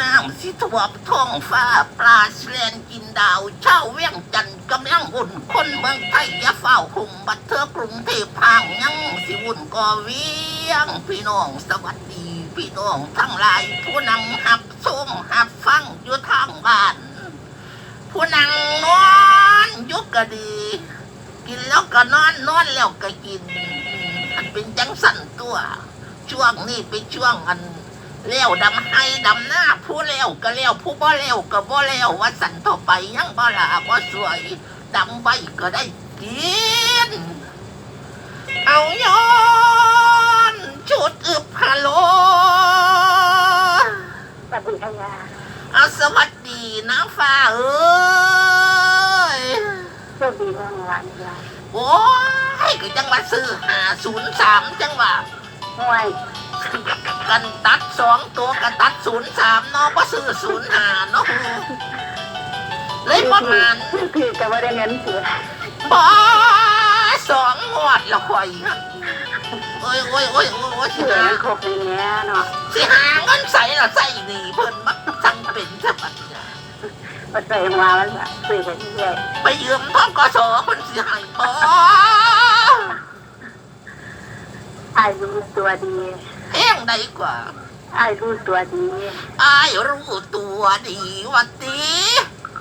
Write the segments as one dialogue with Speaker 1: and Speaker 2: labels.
Speaker 1: น้ำสิทวมท้องฟ้าปลาแสลนกินดาว เช่าเวียงจันทร์กำลังอุ่นคนเมืองไทยย่าเฝ้าคุมบัดเธอกรุงเทพพังยังสิวุ่นก่อเวียง พี่น้องสวัสดี พี่น้องทั้งหลาย ผู้นำหับชมหับฟังอยู่ทางบ้าน ผู้นังนอนยุกก็ดี กินแล้วก็นอนนอนแล้วก็กินอันเป็นจังสันตัว ช่วงนี้เป็นช่วงอัน เลี้ยวดำให้ดำหน้าผู้เลี้ยวก็เลี้ยวผู้บ่เลี้ยวก็บ่เลี้ยวว่าสันต่อไปยังบ่ลาบ่สวยดำไปก็ได้กิน เอาย้อนชุดอึบฮัลโหล
Speaker 2: สวัสดีค่ะยา
Speaker 1: เอาสวัสดีนะฟ้าเอ้ย
Speaker 2: โชคดีเรื่องวันยา
Speaker 1: โอ้ยก็จังว่าซื้อหาศูนย์สามจังว่า
Speaker 2: ห่วย
Speaker 1: กันตัดสองตัวกันตัดศูนย์สามเนาะก็ซื้อศูนย์หาเนาะเลยประมาณ
Speaker 2: คือจะว่าได้เงินเสีย
Speaker 1: บ่สองงวดละข่อยโอ้ยโอ้ยโอ้ยโอ้ยสิ
Speaker 2: เสีย
Speaker 1: หา
Speaker 2: มันครบในเนี้ยเนาะ
Speaker 1: สิหาเงินใส่ละใส่หนีเพิ่นมักสั่งเป็นซะบัดเนี่ย
Speaker 2: มาใส่มามันแบบซื้อไปเรื่อย
Speaker 1: ไปยืมทกสเพิ่นสิให้บ่
Speaker 2: ไอ้รู้ตัวดี
Speaker 1: แพงได้กว่า
Speaker 2: ไอ้รู้ตัวดี
Speaker 1: อายรู้ตัวดีว่าตี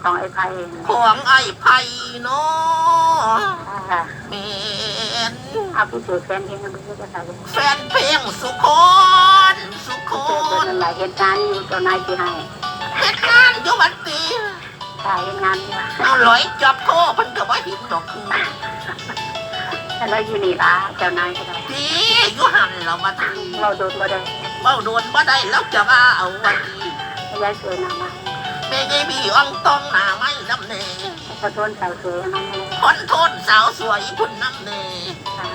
Speaker 2: ของไอ้ไพ่
Speaker 1: ของไอ้ไผ่เนาะ
Speaker 2: ค่ะ
Speaker 1: เมน
Speaker 2: เอาพี่เสือแฟนเองมันก็จะใส่
Speaker 1: แฟนเพลงสุคน สุค
Speaker 2: เจอตัวนนั้นหลายเหตุการณ์อยู่ตัวนายที่ให้
Speaker 1: เฮ็ดงานอยู่วันตี
Speaker 2: ใช่เหตุงานนี่ว่า
Speaker 1: เอาลอยจับโทเพิ่นก็บ่เห็นดอกคือ
Speaker 2: แต่ เราอยู่นี่ละเจ้านายก็ได้
Speaker 1: ตีอยู่หันแล้วมาตี
Speaker 2: เราโดนบ่ได้
Speaker 1: เบ้าโดนบ่ได้แล้วจะว่าเอาวันนี้
Speaker 2: ไม่ย้ายสวยนามา
Speaker 1: แม่ไงบีอ่องต้องหนาไม้น้ำเน
Speaker 2: ขอโทษสาวสวยนั่นเลย
Speaker 1: คนโทนสาวสวยพุ่นน้ำเน
Speaker 2: ค่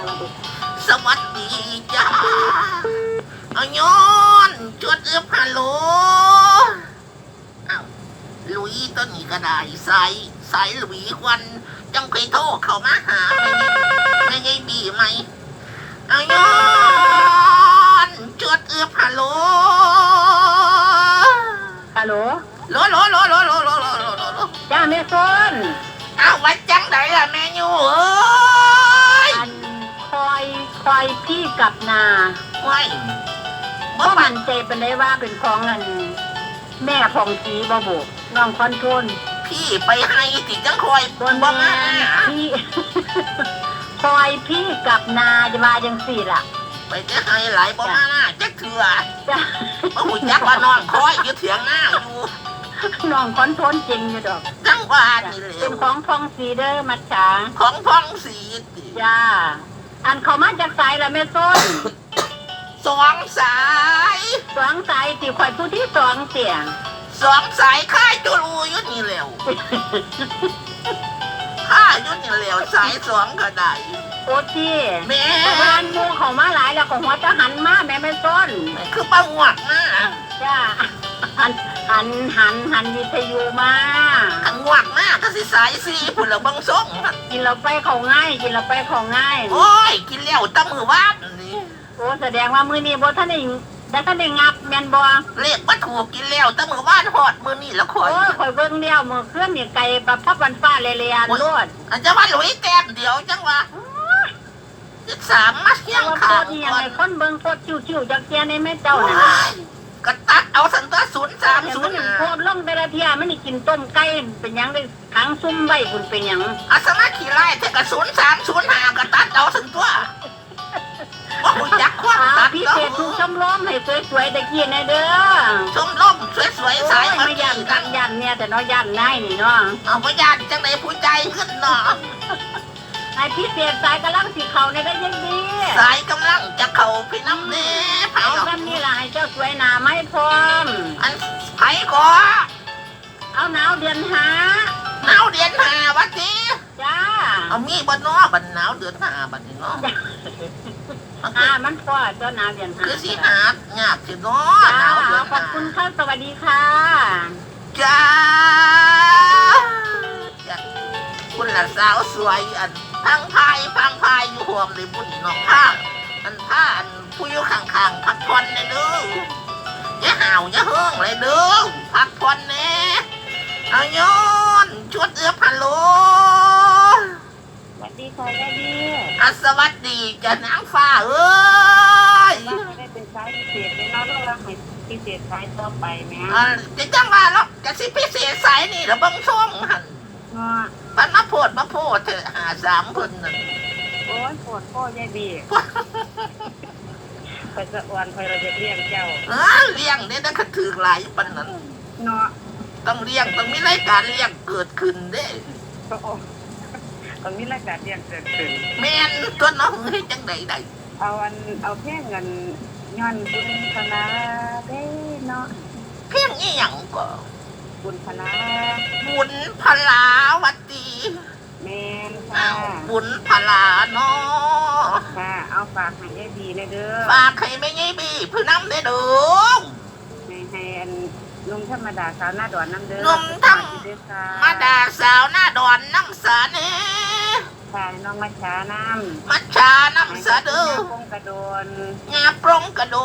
Speaker 2: สวัสดี
Speaker 1: จ้าเอาย้อนจดเอื้อบฮัลโหลอ้าวลุยต้นนี้ก็ได้สายสายหลุยควันจังเคยโทรเขามาหา
Speaker 2: กับนา
Speaker 1: ไว้
Speaker 2: บ่มันใจเป็นได้ว่าเป็นของอันแม่ผ่องสีบ่บุน้องคอนโทน
Speaker 1: พี่ไปให้ติจังคอย
Speaker 2: บน
Speaker 1: บ่
Speaker 2: บ่
Speaker 1: มา
Speaker 2: แม่นพี่คอยพี่กับนาจะมาจังสี่ล่ะ
Speaker 1: ไปจะให้หลายบ่มาหน้าจักเถื่อ
Speaker 2: จ้า
Speaker 1: บ่หูจักว่านอนคอยอยู่เถียงหน้าอยู่
Speaker 2: น้องคอนโทนจริงอยู่ดอก
Speaker 1: จังหว่านี่แหละ
Speaker 2: เป็นของพองสีเด้อมัดฉา
Speaker 1: ของพองสีติ
Speaker 2: จ้า อันเขามาจากสายละแม่ส้น
Speaker 1: สองสาย
Speaker 2: สองสายที่ข่อยผู้ที่สองเสียง
Speaker 1: สองสายค่ายจุลูอยู่นี่แล้วค่ายอยู่นี่แล้วสายสองก็ได้
Speaker 2: โอ้ที่
Speaker 1: แม่
Speaker 2: วานหมูเขามาหลายแล้วก็หัวจะหันมาแม่แม่ส้น
Speaker 1: คือป้าหวกมา
Speaker 2: จ้าหัน หันหันหันวิทยุมา
Speaker 1: ขังหวกมาก็สิสายสีพุ่นละเบังส่งหั่น
Speaker 2: กินเราไปเขาง่าย กินเราไปเขาง่าย
Speaker 1: โอ้ย กินแล้วแตะมือวาดนี่
Speaker 2: โอ้แสดงว่ามือนี้บ่ท่านได้ได้ท่านได้งับแม่นบ่
Speaker 1: เลขบ่ถูกกินแล้วแตะมือวาดฮอดมื้อนี้ละค
Speaker 2: โอ้
Speaker 1: อย
Speaker 2: ยข่อยเบิ่งเดียวมื้อเคลื่อนนี่ไก่ปลาพับวันฟ้าเลยเลยอันโลด
Speaker 1: อันจะว่าหลุยแต้มเดียวจังวะสิบสามมาเที่ยง
Speaker 2: ว่าโค
Speaker 1: ข่าว
Speaker 2: ตรนี่ยัง
Speaker 1: ก่อ
Speaker 2: ไง
Speaker 1: น
Speaker 2: คนเบิ่งโคตรชิวๆจักเที่ยในแม่เจ้า
Speaker 1: โอ้
Speaker 2: นั่นน่ะ
Speaker 1: ย ก็ตัดเอาสันตัวศูนย์สาม
Speaker 2: แต่
Speaker 1: ศู
Speaker 2: มันน
Speaker 1: ย์
Speaker 2: ยังโคตรลงแต่ละเที่ยมันนี่กินต้มไก่เป็นหยังได้ขังซุ่มไว้พุ่นเป็นหยัง
Speaker 1: อาสมาขี่ไล่เท่ากับศูนย์สามศูนย์ห้าก็ตัดเอาสันตัวว่าหุ่ยักษ์คว้าง
Speaker 2: อ่า
Speaker 1: ตัด
Speaker 2: พิ
Speaker 1: ก็
Speaker 2: เศษทุกชมรมให้สวยๆตะกี้นะเด้อ
Speaker 1: ชมล่มสวยๆสาย
Speaker 2: โอ้
Speaker 1: มา
Speaker 2: ไม่
Speaker 1: ขี่
Speaker 2: ยัน
Speaker 1: กั
Speaker 2: กันนยันเนี่ยแต่เนาะยันนายนี่เนาะ
Speaker 1: เอาพยานจังไหนผู้ใจขึ้นเนาะ
Speaker 2: ไอ้พิเศษสายกำลังสีเขาในได้ยังดี
Speaker 1: สายกำลังจะเข้าพี่น้ำเน่ไผ่
Speaker 2: เอา
Speaker 1: หรอก
Speaker 2: แบบนี้ล่ะให้เจ้าสวยหนาไม่พร้อม
Speaker 1: อันไผ่ก็
Speaker 2: เอาหนาวเดือนหา
Speaker 1: หนาวเดือนห้าวันที
Speaker 2: จ้า
Speaker 1: เอามีบนนอบันหนาวเดือนห้าบันนี้เนาะมันคื
Speaker 2: อ่า
Speaker 1: อ
Speaker 2: มันพอเจ้าหนาวเดือนหา
Speaker 1: คือสีหาดงาบสิเนาะ
Speaker 2: จ้า
Speaker 1: หนาวเดือน
Speaker 2: ขอบ
Speaker 1: ห้า
Speaker 2: คุณค่ะสวัสดีค่ะ
Speaker 1: จ้าจ้ะคุณละสาวสวยอัน พังพายพังพายอยู่ห่วมในบุญเนาะผ้าอันผ้าอันผู้อยู่ข้างๆพักผ่อนในเด้ออย่าห่าวอย่าเฮิงเลยเด้อพักผ่อนแน่เอาย้อนชวดเอื้อพันโล
Speaker 3: สวัสดีค่ะยายดี
Speaker 1: อะสวัสดีจะนางฟ้าเอ้ย
Speaker 3: ว่าไม่ได้เป็นสายพิเศษเลยเนาะแล้วเราให้พิเศษสายต่อไปแม่
Speaker 1: อ่าจะจังว่าแล้วจะสิพิเศษสายนี่เหรือเบังช่วงหัน
Speaker 3: เนาะ
Speaker 1: ปันมาโพดมาโพดเถอะหาสามคนนั่น
Speaker 3: โอ้ยปวดพ่อยายบีคอยสะอวนคอยเราจะเลี้ยงเจ้า
Speaker 1: เออเลี้ยงเนี่ยนั่นก็ถือหลายปันนั้น
Speaker 3: เนาะ
Speaker 1: ต้องเลี้ยงต้องมีรายการเลี้ยงเกิดขึ้นเด้
Speaker 3: ก็โอ้ตอนนี้รายการเลี้ยงเกิดขึ้น
Speaker 1: แม่นตัวน้องเฮ้ยจังใดใด
Speaker 3: เอาอันเอาแค่เงินย้อนบุญคณะเด้เนาะ
Speaker 1: เพียงอีหยังก็
Speaker 3: บุญคณะ
Speaker 1: บุญพลาวัตี
Speaker 3: แม่นค่ะ
Speaker 1: อ้าวบุญพลาเนาะ
Speaker 3: ค่ะเอาฝากให้ยายดีเลยเด้อ
Speaker 1: ฝากใครไม่ยี่บีเพื่อนำได้เด้อ
Speaker 3: ให้ให้อันนุ่มธรรมดาสาวหน้าดอนน้ำเด้อ
Speaker 1: นุ่มธรรม
Speaker 3: เด้อค่ะ
Speaker 1: มาดาสาวหน้าดอนน้ำสาเน่
Speaker 3: ค่ะน้องมาช้าน้ำ
Speaker 1: มัชชาน้ำสาเด้อ
Speaker 3: คงกระโดน
Speaker 1: งาปรงกระโด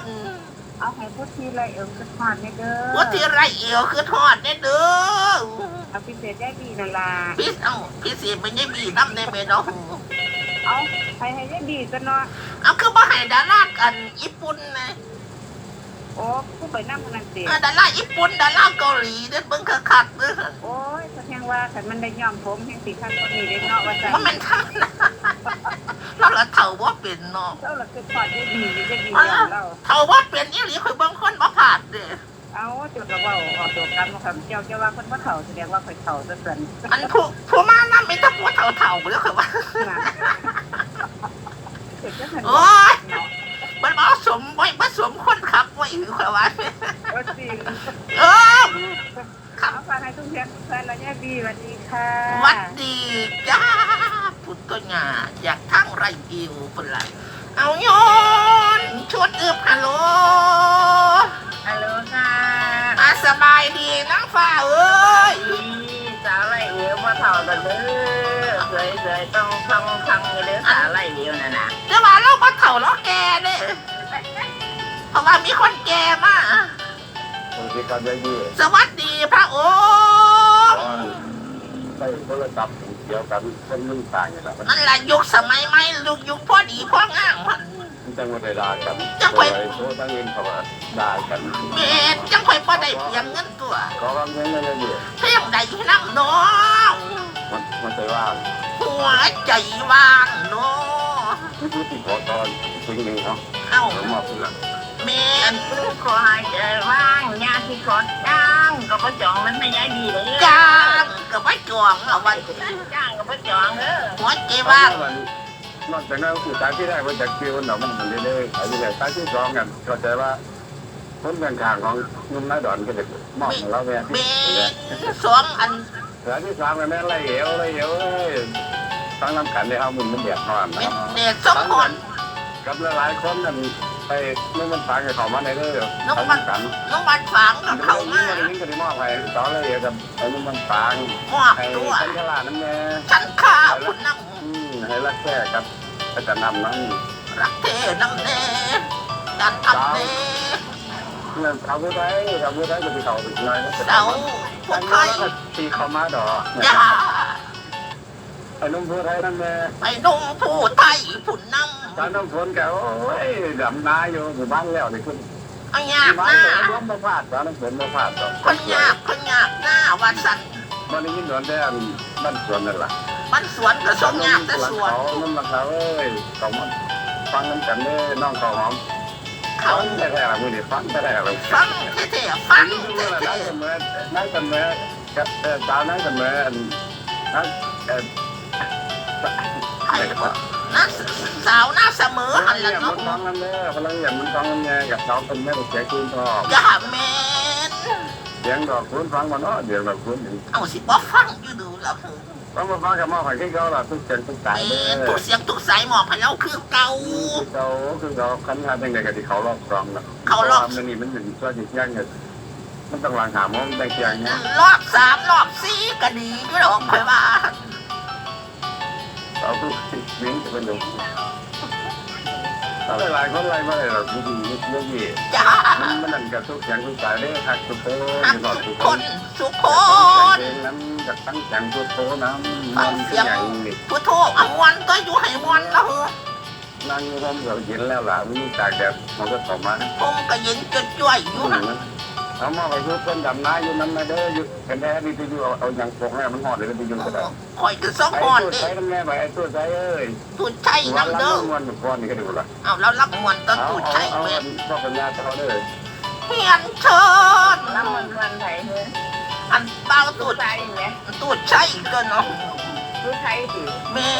Speaker 1: น
Speaker 3: เอาให้พุทธีไรเอิมขึ้นหอดในเด้อ
Speaker 1: ว่าที่ไรเอียวคือทอดได้เด้อ
Speaker 3: เอาพิเศษได้ดีนั่นล่ะ
Speaker 1: พี่เอ้าพี่สีมันยี่บีน้ำได้ไหมเนาะ
Speaker 3: เอาให้ให้ได้ดีซะเนาะ
Speaker 1: เอาคือบ่ให้ดารากันญี่ปุ่นนะ
Speaker 3: โอ้ผู้ไปน้ำมันนั่นสิ
Speaker 1: เออดาราญี่ปุ่นดาราเกาหลีเด้อเบิ่งคักๆเด้อ
Speaker 3: โอ้ยแสดงว่าขันมันได้ย่อมผมแห่งสีขั้นคนนี้ได้เนาะว่าจะ
Speaker 1: ว่ามันทำนะเราละเถ่าว่าเป็นเนาะ
Speaker 3: เจ้าละคือหอดได้ดีอยู่ได้ดีอย่างเรา
Speaker 1: เถ่าว่าเป็นอีหลีคือบางคนบ่ผ่านเด้อ
Speaker 3: เอาจุดกระเว่าออกตัวกันมาคำเจ้าเจ้าว่าคนว่าเขาแสดงว่าคนเขาจะเกิน
Speaker 1: อันผู้ผู้มานั่นมีแต่ผู้เถ่าๆเด้อคือว่า
Speaker 3: เกิดจะหัน
Speaker 1: โอ๊ยมันบ่สมไว้บ่สมคน ขับไว้คือคือว่า
Speaker 3: ว่าสิ
Speaker 1: เออ
Speaker 3: ขับฟังให้ทุกเพื่อนเพื่อนแล้วเนี่บีสวัสดีค่ะ
Speaker 1: วัดดีจ้าพุทธญาอยากทั้งไรอิวพุ่นล่ะเอาโยนชวดอึบฮัลโหล
Speaker 3: ฮัลโหลค่ะ
Speaker 1: อาสบายดีนังฟ้าเอ้ย
Speaker 3: สาไรเดียวมาเท่ากันเด้อเคยเคยต้องฟังฟังเด้อสาไรเดียวน่ะนะ
Speaker 1: จะว่าเราบ่เฒ่าเราแก่เด้ เพราะว่ามีคนแก่มา
Speaker 4: บางทีการได้ดี
Speaker 1: สวัสดีพระองค์
Speaker 4: ใช้โทรศัพท์เกี่ยวกันคนมึงต่างอย่างไรมัน
Speaker 1: นั่นแหละยุคสมัยใหม่ยุคยุคพอดีพองามมัน
Speaker 4: จังว่าได้ด่ากัน
Speaker 1: จังไป
Speaker 4: โทรตั้งเองเขาว่าด่ากัน
Speaker 1: เม็ดจังค่อยบ่ได้เพียงเงินตัว
Speaker 4: เขาว่าเงินอะไรดี
Speaker 1: เพียงใดน้ำน้อง
Speaker 4: มันมันจะว่า
Speaker 1: หัวใจว่างเนาะ
Speaker 4: ที่พูดที่ขอตอนจริงหนึ่งเนาะ
Speaker 1: เอ้า
Speaker 4: ผมมาเพื่อ
Speaker 1: แม่
Speaker 3: อั
Speaker 1: น
Speaker 3: นคือขอให้ใจว่างยาที่ขอจ้างก็บ่จองมันไม่ย้ายดีเลย
Speaker 1: จ้างก็ไว้จองเอาไว้
Speaker 3: จ้างก็บ่จองเด้อ
Speaker 1: หัวใจว่าง
Speaker 4: นอกจากนั้นคือการที่ได้มาจากคิวเรามันมันเรื่อยๆอันนี้แหละการที่สองกันเข้าใจว่าคนกลางของนุ่มน้าดอนก็จะมอบของเราเนี่ย
Speaker 1: เม็ดสองอัน
Speaker 4: แล้วที่สามกันแม่ไรเอวไรเอวตั้งน้ำกันในเอามุนมันเดือดร้อน
Speaker 1: เม็ด
Speaker 4: นะ
Speaker 1: เด็ดสองคน
Speaker 4: กับหลายคนนั่น ไปนู่นมันฟังกับเขามาในเรื่องทั้งกัน
Speaker 1: น้องวันฝังกับเขามา
Speaker 4: วันนี้ก็ได้มอบให้ต่อเลยกับไอ้นู่นมันฟัง
Speaker 1: มอบ
Speaker 4: ให้
Speaker 1: ตัว
Speaker 4: ฉันฉลาดนั่นแน่
Speaker 1: ฉันข้าคุณนั่ง
Speaker 4: อืมให้รักแค่กับจะนำนั้น
Speaker 1: รักเทน้ำเน่ดันทำเน่
Speaker 4: เงินเขาผู้ใดเขาผู้ใดก็ไปเขาอีกหน่อย
Speaker 1: เสาพวกไทย
Speaker 4: ตีเขามาดอก
Speaker 1: อย่า
Speaker 4: ไอ้ นุ่มผู้ไทยนั่นแน่
Speaker 1: ไปนุ่งผู้ไทยผุนนั่ง
Speaker 4: ตอนน้ำฝนแกโอ้ยดำนาอยู่หมู่บ้านแล้วนี่คุณ
Speaker 1: เอายาก
Speaker 4: บ้า
Speaker 1: ห
Speaker 4: น
Speaker 1: น้า
Speaker 4: แล้วร่วมมาพลาดตอนน้ำฝนมาพลาดต่อ
Speaker 1: คนยากคนยากหน้าวันสัน
Speaker 4: วันนี้ยินดวนได้บ้านสวนนั่นแหละ
Speaker 1: มันสวนกับสมยากแต่สวน
Speaker 4: เขาน้ำมันเขาเอ้ยเขามาฟังน้ำกันเด้อน้องเขาหอม
Speaker 1: เขา
Speaker 4: ฟังได้ๆละมือนี่ฟังได้ๆละ
Speaker 1: ฟังเท่ๆฟัง
Speaker 4: นี่ดู
Speaker 1: เท่
Speaker 4: ว่านั่งเสมอนั่งเสมอกับเออสาวนั่งเสมอนั่งเออ
Speaker 1: ๆ สาวหน้าเสมอหันละ
Speaker 4: มั
Speaker 1: เนาะ
Speaker 4: นฟังกันเด้อพลังอย่างมันฟังกันไงกับสาวคนแม่เสียคืนทอง
Speaker 1: อย่าแมน
Speaker 4: เสียงดอกคุณฟังมาเนาะเดี๋ยวเราคุณ
Speaker 1: เอาสิบ่ฟังอยู่ดูแล้ว
Speaker 4: ฟังมาฟังกับมาหอยที่เขาละทุกเสียงทุกสาย
Speaker 1: แม
Speaker 4: เด้
Speaker 1: น
Speaker 4: อ
Speaker 1: ทุกเสียงทุกสายหมอบให้เราคือเก่า
Speaker 4: เขาคือเขาคันหาเป็นไงกับที่เขารอบกรองนะ
Speaker 1: เขารอบ
Speaker 4: มันนี่มันหนึ่งตัวจิตย่างเงินมันต้องวางหามองได้เพียงเนี้ย
Speaker 1: รอบสามรอบสี่ก็ดีก็ดอกไปว่า
Speaker 4: เขาคือวิ่งเป็นลมเอาหลายๆคนไล่มาเลยหรอกดีๆเรื่องนี้
Speaker 1: จ้า
Speaker 4: มันมันนั่นกับทุกอย่างทุกสายเลยหักทุกโต
Speaker 1: หักทุกค
Speaker 4: น
Speaker 1: ทุกค
Speaker 4: น
Speaker 1: น
Speaker 4: เพลงนั้นกับตั้งแข่งทุกโตน้ำมันเสียงนี่
Speaker 1: ผู้โทษอมวนก็อยู่ให้มวนแล้ว
Speaker 4: นั่งร่มเราเย็นแล้วล่ะมีตากแดดมันก็ต่อมา
Speaker 1: ผมก็เย็นจดจ่วยอยู่หั่น
Speaker 4: เอามาไปยุบต้นดำน้าอยู่นั้นมาเด้ออยู่กันแน่นี่ไปอยู่เอาเอาอย่างปกแม่มันหอดเลยไปอยู่ก็ได้
Speaker 1: คอยจะซ่อง
Speaker 4: ไอ้
Speaker 1: มอน
Speaker 4: ตัว
Speaker 1: เด้
Speaker 4: ใช้น้ำแม่ไปไอ้ตัวใช้เอ้ย
Speaker 1: ตูดใช่
Speaker 4: วัน
Speaker 1: น้ำ
Speaker 4: ละ
Speaker 1: เด้อ
Speaker 4: วันหนึ่งก้อนนี่ก็ดูละ
Speaker 1: เอาแล้วรับมวนก็
Speaker 4: เอา
Speaker 1: ตูด
Speaker 4: เอา
Speaker 1: ใช่
Speaker 4: เอา
Speaker 1: แม่น
Speaker 4: พ่อปัญญาเท่าเด้อ
Speaker 1: เฮียนเชิญ
Speaker 3: น้ำมันมันไทยเฮ้ย
Speaker 1: อันเป้าตู
Speaker 3: ผู้
Speaker 1: ด
Speaker 3: ไทยไหม
Speaker 1: ตูดใช่ก็เนาะ
Speaker 3: ผู้ไทยสิ
Speaker 1: แม่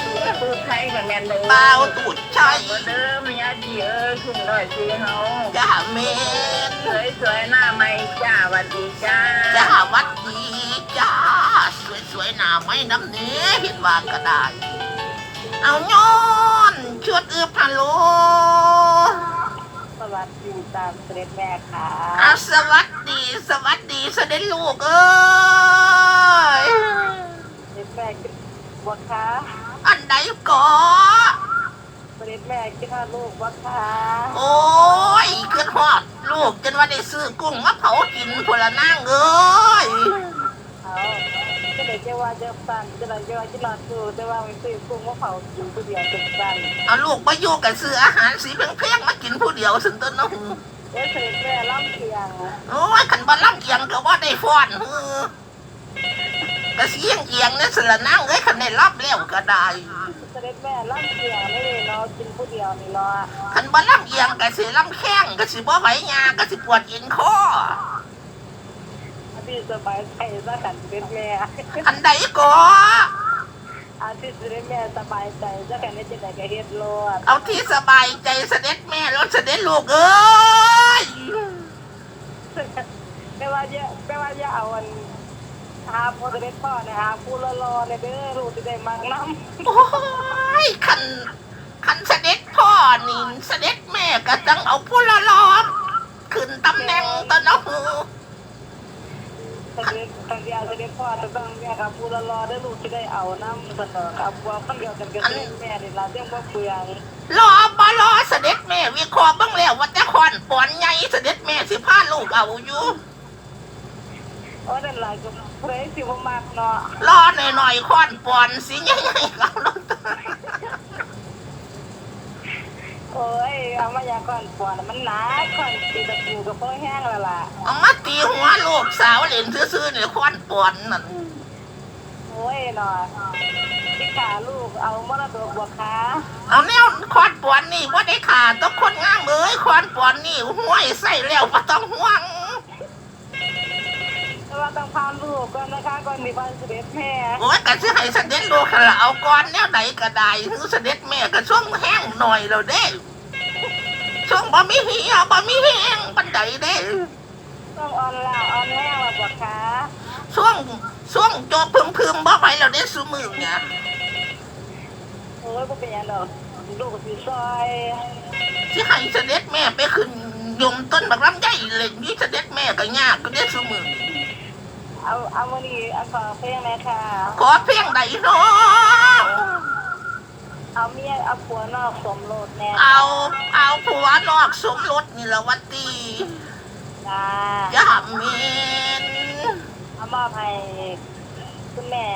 Speaker 1: น
Speaker 3: ผู้ไทยกับแมนเลย
Speaker 1: เป้าตูดใช่
Speaker 3: เดิมยาดีเอ้ยขึ้นหน่อยสิเฮา
Speaker 1: จ้าแม่น
Speaker 3: สวยสวยๆหน้าไม่จ้าวันดีจ้า
Speaker 1: จ้าวัดดีจ้าสวยๆหน้าไม้น้ำเนื้อเห็นว่าก็ได้เอาย้อนชวดเอือพันโล
Speaker 3: สวัสดีตามเสด็จแม่ค่ะ
Speaker 1: สวัสดีสวัสดีเสด็จลูกเอ้ย
Speaker 3: แม่คิดบ่คะ
Speaker 1: อันใดก่อ
Speaker 3: เสด็จแม่คิดว่าลูกบ่คะ
Speaker 1: โอ้ยขึ้นฮอด ลูกจนว่าได้ซื้อกุ้งมาเผากินพนละนางเอ้ย
Speaker 3: เอาก็เลยจะว่าจะสั่นจะเลยจะว่าจะรอดูแต่ว่าไม่ซื้อกุ้งมะเผากินผู้เดียวจะสั่น
Speaker 1: เอาลูกมาอยู่กับซื้ออาหารสีแพงๆมากินผู้เดียวสินต้นเนาะ
Speaker 3: เอ๊ะเสด็จแม่ล่ำเพียง
Speaker 1: โอ้ยขันบอลล่ำเอียงก็ว่าได้ฟ้อนเออ กระเสียงเอียงเนี่ยสละนางเอ้ยขันได้รับแล้วก็ได้
Speaker 3: เสด็จแม่ล่ำเพียงไม่เลยเนาะกินผู้เดียวนี่เนาะ
Speaker 1: ขันบอลล่ำเอียงกะสิล่ำแข้งกะสิบ่ไหวยากะสิปวดเอ็นคอ
Speaker 3: พี่สบายใจซะกันเสด็จแม่
Speaker 1: อันใดก็
Speaker 3: อาทิตย์เสด็จแม่สบายใจซะกันได้จะได้ก็เฮ็ดโลด
Speaker 1: เอาที่สบายใจเสด็จแม่แล้วเสด็จลูกเอ้ย
Speaker 3: ไม่ว่าจะไม่ว่าจะเอาอัน หาพ่อเสด็จพ่อนะฮะผู้รอๆเนี่ยเด้อลูกจะได้มักน้ำ
Speaker 1: โอ้ยขันขันเสด็จพ่อนี่เสด็จแม่ก็ต้องเอาผู้ละล้อมขึ้นตำแหน่งตะเนาะ
Speaker 3: เสด็จทางยาเสด็จพ่อจะต้องเนี่ยครับผู้รอๆได้อลูกจะได้เอาน้ำเสนอครับว่ามันเดียวกันกับเสด็จแม่นี่ล่ะเรื่องบ่เปลือง
Speaker 1: รอบารอเสด็จแม่วิเคราะห์เบ้างแล้วว่าแต่คอนปอนใหญ่เสด็จแม่สิพาลูกเอาอยู่
Speaker 3: โอ้นั่นล่ะก็ เพลสิบ่มักเนาะ
Speaker 1: รอหน่อยๆคอนปอนสิใหญ่ๆเอาลงตา
Speaker 3: โอ้ยเอามาอยาก่อนปอนมันหนาก่อนตีตะปูก็พอแห้งแล้วล่ะ
Speaker 1: เอามาตีหัวลูกสาวเล่นซื่อๆเนี่ยคอนปอนนั่น
Speaker 3: โอ้ยเนาะพี่ขาลูกเอามรดกบัวขา
Speaker 1: เอาแนวคอนปอนนี่ว่าได้ขาต้องคนงามเอ้ยคอนปอนนี่ห้วยใส่แล้วบ่ต้องห่วง
Speaker 3: แต่ว่าต้องพาลูกก่อนนะคะก่อนมีบ้านเสด็จแม่
Speaker 1: โอ้ยก็สิให้เสด็จลูกหั่นละเอาก่อนแนวใดก็ได้คือเสด็จแม่ก็ช่วงแห้งหน่อยแล้วเด้ช่วงบ่มีเหียบ่มีแห้งปันใดเด้
Speaker 3: ต้องออนล่าออนแห้งแล้วบัวขา
Speaker 1: ช่วงช่วงโจพึมพึมบ่ไหวแล้วได้สุมือเนี่ย
Speaker 3: โอ้ยบ่เป็นหยังดอกลูกก็สิซอย
Speaker 1: ที่ให้เสด็จแม่ไปขึ้นยมต้นบักลำไยเล่นนี่เสด็จแม่ก็ยากก็ได้สุมือ
Speaker 3: เอาเอามื้อนี้เอาขอเพลงแม่ค่ะ
Speaker 1: ขอเพียงใดเนาะ
Speaker 3: เอาเมียเอาผัวนอกสมรสแน่
Speaker 1: เอา เอาผัวนอกสมรสนี่ละวัตี
Speaker 3: จ้า
Speaker 1: อย่าเมน
Speaker 3: เอามอบให้คุณแม่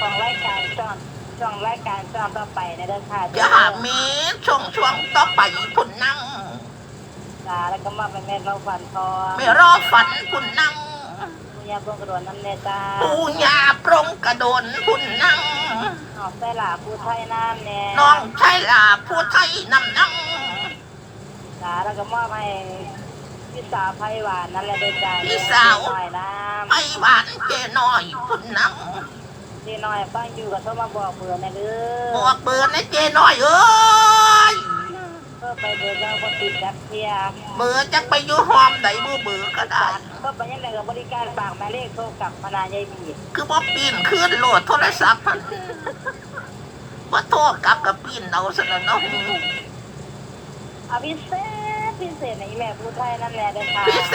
Speaker 3: ของรายการจอนช่องรายการจอนต่อไปในเด้อค่ะ
Speaker 1: อย่าเมนช่วงช่วงต่อไปพุ่นนั่ง
Speaker 3: จ้าแล้วก็มอบให้แม่เราฝันทอง
Speaker 1: ไม่รอฝันพุ่นนั่ง
Speaker 3: คุณ ยาพวงกระโดดน้ำเนจ้า
Speaker 1: ปูยาปรงกระโดนพุ่นนั่ง
Speaker 3: ออกใส่หลาผู้ไทยน้ำแน่
Speaker 1: น้องชายลาผู้ไทยน้ำนั่ง
Speaker 3: จ้าแล้วก็มอบให้พี่สาวไพหวานนั่นแหละเด้อจ้า
Speaker 1: พี่สาว
Speaker 3: หน่อยน้
Speaker 1: ไอหวานเจน้อยพุ่นนั่งำ
Speaker 3: ดีหน่อยฟังอยู่กับโทรมาบอกเบื่อนะเด้
Speaker 1: บ
Speaker 3: อ
Speaker 1: อกเบอร์นะเจน้อยเอ้ย
Speaker 3: เพื่อไปเบื่อเจ้าก็ติดจักเทีย
Speaker 1: เบอร์จะไปอยู่หอมใดบูเบอร์ก็ได้
Speaker 3: ก็ไปยังไงกับบริการฝากหมายเลขโทรกลับพนายายบี
Speaker 1: คือบ่ปีนขึ้นโหลดโทรศัพท์มันว่าโทรกลับกับปีนเอาสนะเนาะ
Speaker 3: เอาพิเศษพิเศษในแม่ผู้ไทยนั่นแหละเด้อค่ะ
Speaker 1: พิเศ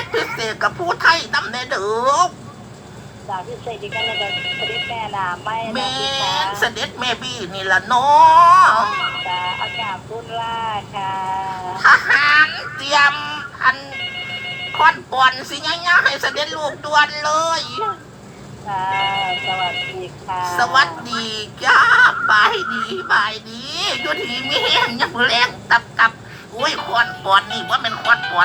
Speaker 1: ษพิเศษกับผู้ไทยนำแน่เด้อ
Speaker 3: จ สาวพิเศษอีกันเลยกับเสด็จแม่นาไม่
Speaker 1: แม
Speaker 3: นะพี่คะ
Speaker 1: เสด็จแม่บี้นี่ละเนาะ
Speaker 3: จ้าอากาศพุ่นล่าค่ะ
Speaker 1: ทหารเตรียมอันคอนปอนสิง่ายๆให้เสด็จลูกด่วนเลย
Speaker 3: ค่ะสวัสดีค่ะ
Speaker 1: สวัสดีจ้าบายดีบายดีอยู่ที่มีแห้งยังแรงตับตับอุ้ยคอนปอนนี่ว่าเป็นคอนปอน